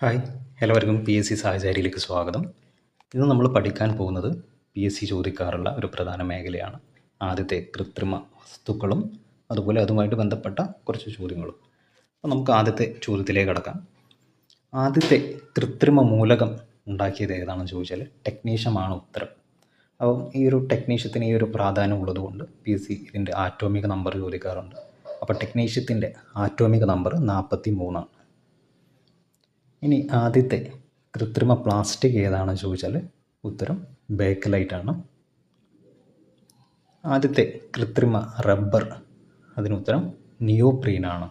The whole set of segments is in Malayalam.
ഹായ്. എല്ലാവർക്കും പി എസ് സി സാഹചര്യയിലേക്ക് സ്വാഗതം. ഇന്ന് നമ്മൾ പഠിക്കാൻ പോകുന്നത് പി എസ് സി ചോദിക്കാറുള്ള ഒരു പ്രധാന മേഖലയാണ്. ആദ്യത്തെ കൃത്രിമ വസ്തുക്കളും അതുപോലെ അതുമായിട്ട് ബന്ധപ്പെട്ട കുറച്ച് ചോദ്യങ്ങളും. അപ്പോൾ നമുക്ക് ആദ്യത്തെ ചോദ്യത്തിലേക്ക് കടക്കാം. ആദ്യത്തെ കൃത്രിമ മൂലകം ഉണ്ടാക്കിയത് ഏതാണെന്ന് ചോദിച്ചാൽ ടെക്നീഷ്യമാണ് ഉത്തരം. അപ്പം ഈ ഒരു ടെക്നീഷ്യത്തിന് ഈ ഒരു പ്രാധാന്യം ഉള്ളതുകൊണ്ട് പി എസ് സി ഇതിന്റെ ആറ്റോമിക നമ്പർ ചോദിക്കാറുണ്ട്. അപ്പോൾ ടെക്നീഷ്യത്തിന്റെ ആറ്റോമിക് നമ്പർ നാൽപ്പത്തി മൂന്നാണ് ഇനി ആദ്യത്തെ കൃത്രിമ പ്ലാസ്റ്റിക് ഏതാണെന്ന് ചോദിച്ചാൽ ഉത്തരം ബേക്കലൈറ്റ് ആണ് ആദ്യത്തെ കൃത്രിമ റബ്ബർ അതിനുത്തരം നിയോപ്രീൻ ആണ്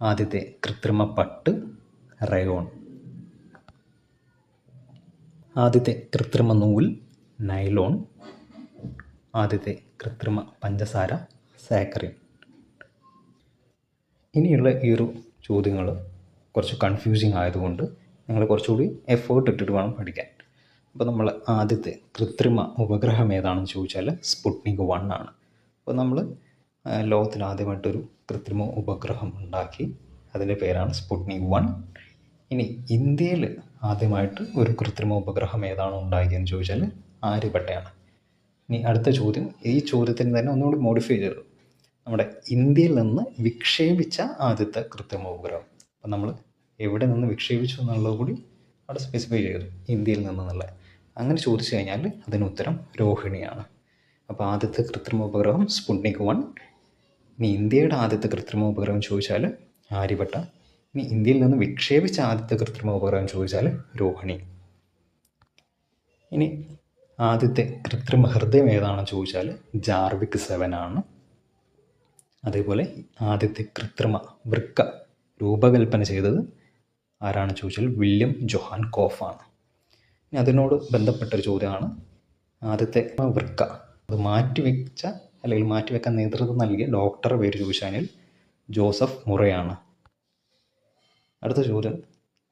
ആദ്യത്തെ കൃത്രിമ പട്ട് റയോൺ. ആദ്യത്തെ കൃത്രിമ നൂൽ നൈലോൺ. ആദ്യത്തെ കൃത്രിമ പഞ്ചസാര സാക്കറിൻ ഇനിയുള്ള ഈ ഒരു ചോദ്യങ്ങൾ കുറച്ച് കൺഫ്യൂസിങ് ആയതുകൊണ്ട് നിങ്ങൾ കുറച്ചുകൂടി എഫേർട്ട് ഇട്ടിട്ട് വേണം പഠിക്കാൻ. അപ്പോൾ നമ്മൾ ആദ്യത്തെ കൃത്രിമ ഉപഗ്രഹം ഏതാണെന്ന് ചോദിച്ചാൽ സ്പുട്നിക് വൺ ആണ്. അപ്പോൾ നമ്മൾ ലോകത്തിൽ ആദ്യമായിട്ടൊരു കൃത്രിമ ഉപഗ്രഹം ഉണ്ടാക്കി. അതിന്റെ പേരാണ് സ്പുട്നിക് വൺ. ഇനി ഇന്ത്യയിൽ ആദ്യമായിട്ട് ഒരു കൃത്രിമ ഉപഗ്രഹം ഏതാണ് ഉണ്ടാക്കിയതെന്ന് ചോദിച്ചാൽ ആര്യഭട്ടയാണ് ഇനി അടുത്ത ചോദ്യം ഈ ചോദ്യത്തിന് തന്നെ ഒന്നുകൂടി മോഡിഫൈ ചെയ്തു. നമ്മുടെ ഇന്ത്യയിൽ നിന്ന് വിക്ഷേപിച്ച ആദ്യത്തെ കൃത്രിമ ഉപഗ്രഹം. അപ്പം നമ്മൾ എവിടെ നിന്ന് വിക്ഷേപിച്ചു എന്നുള്ളത് കൂടി അവിടെ സ്പെസിഫൈ ചെയ്തു. ഇന്ത്യയിൽ നിന്നുള്ള. അങ്ങനെ ചോദിച്ചു കഴിഞ്ഞാൽ അതിന് ഉത്തരം രോഹിണിയാണ്. അപ്പോൾ ആദ്യത്തെ കൃത്രിമ ഉപഗ്രഹം സ്പുട്നിക് വൺ. ഇനി ഇന്ത്യയുടെ ആദ്യത്തെ കൃത്രിമ ഉപഗ്രഹം ചോദിച്ചാൽ ആര്യഭട്ട. ഇനി ഇന്ത്യയിൽ നിന്ന് വിക്ഷേപിച്ച ആദ്യത്തെ കൃത്രിമ ഉപഗ്രഹം ചോദിച്ചാൽ രോഹിണി. ഇനി ആദ്യത്തെ കൃത്രിമ ഹൃദയം ഏതാണെന്ന് ചോദിച്ചാൽ ജാർവിക് സെവൻ ആണ് അതേപോലെ ആദ്യത്തെ കൃത്രിമ വൃക്ക രൂപകൽപ്പന ചെയ്തത് ആരാണ് ചോദിച്ചാൽ വില്യം ജൊഹാൻ കോഫാണ്. ഇനി അതിനോട് ബന്ധപ്പെട്ടൊരു ചോദ്യമാണ്. ആദ്യത്തെ വൃക്ക. അത് മാറ്റിവെച്ച അല്ലെങ്കിൽ മാറ്റിവെക്കാൻ നേതൃത്വം നൽകിയ ഡോക്ടറെ പേര് ചോദിച്ചാൽ ജോസഫ് മുറയാണ്. അടുത്ത ചോദ്യം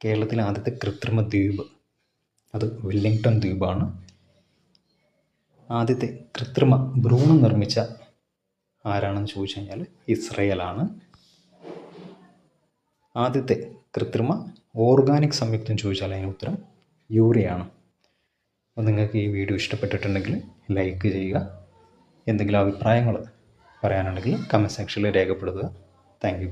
കേരളത്തിലെ ആദ്യത്തെ കൃത്രിമ ദ്വീപ്. അത് വെല്ലിംഗ്ടൺ ദ്വീപാണ്. ആദ്യത്തെ കൃത്രിമ ഭ്രൂണം നിർമ്മിച്ച ആരാണെന്ന് ചോദിച്ചു കഴിഞ്ഞാൽ ഇസ്രയേലാണ്. ആദ്യത്തെ കൃത്രിമ ഓർഗാനിക് സംയുക്തം ചോദിച്ചാൽ അതിന് ഉത്തരം യൂറിയാണ്. അപ്പോൾ നിങ്ങൾക്ക് ഈ വീഡിയോ ഇഷ്ടപ്പെട്ടിട്ടുണ്ടെങ്കിൽ ലൈക്ക് ചെയ്യുക. എന്തെങ്കിലും അഭിപ്രായങ്ങൾ പറയാനുണ്ടെങ്കിൽ കമന്റ് സെക്ഷനിൽ രേഖപ്പെടുത്തുക. താങ്ക്